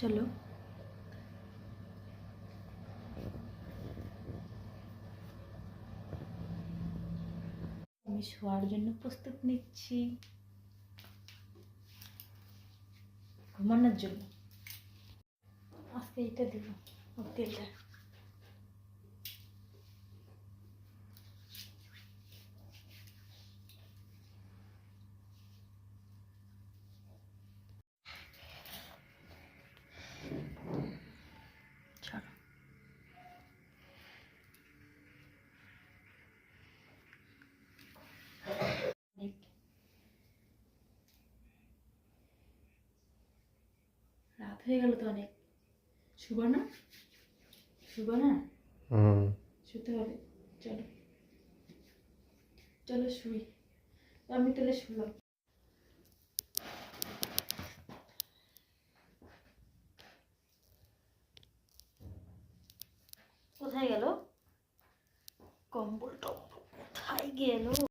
চলো। আমি শোয়ার জন্য প্রস্তুত নিচ্ছি। ঘুমানোর জন্য। আজকে এটা দেবো তেলটা। হয়ে গেল তো অনেক। শুভ না? শুভ না? শুতে হবে। চলো। চলো শুই। আমি তাহলে শুলাম। কোথায় গেল? কম্বল টম্বল কোথায় গেল?